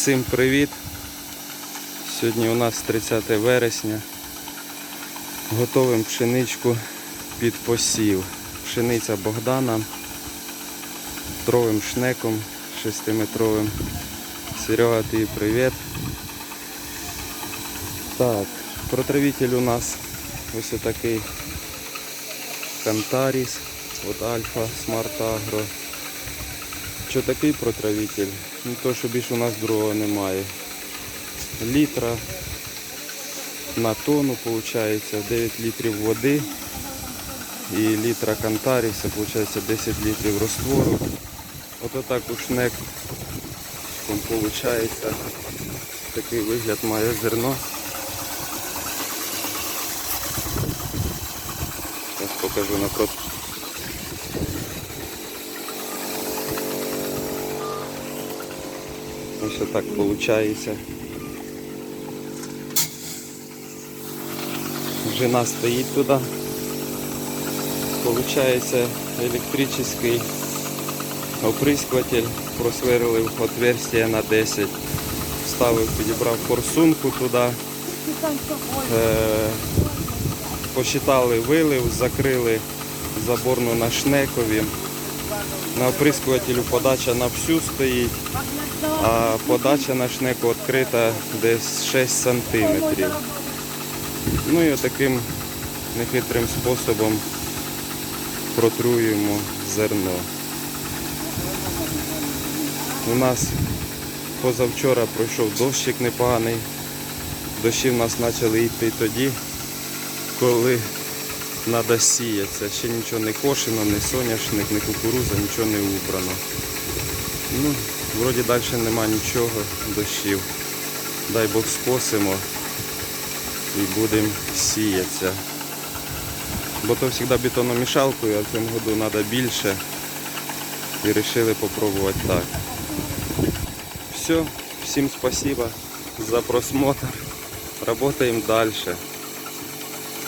Всім привіт! Сьогодні у нас 30 вересня. Готовим пшеничку під посів. Пшениця Богдана тровим шнеком 6-метровим. Серега, ти привіт. Так, протравитель у нас ось такий Кантаріс от Альфа Смарт Агро. Що такий протравитель? Ну то, що більше у нас другого немає. Літра на тонну виходить 9 літрів води і літра кантаріса, виходить 10 літрів роствору. От отак у шнек виходить. Такий вигляд має зерно. Зараз покажу напроти. Ось так виходить. Жена стоїть туди. Получається електричний оприскуватель, просверлив отверстие на 10, вставив, підібрав форсунку туди, е, посчитали вилив, закрили заборну на шнекові. На оприскувателю подача на всю стоїть, а подача на шнеку відкрита десь 6 сантиметрів. Ну і таким нехитрим способом протруюємо зерно. У нас позавчора пройшов дощик непоганий. Дощі в нас почали йти тоді, коли треба сіятися. Ще нічого не кошено, ні соняшник, ні кукуруза, нічого не убрано. Ну, вроді далі нема нічого, дощів. Дай Бог скосимо і будемо сіятися. Бо то завжди бетономішалкою, а в цьому году треба більше. І вирішили спробувати так. Все, всім спасибо за просмотр. Работаем дальше.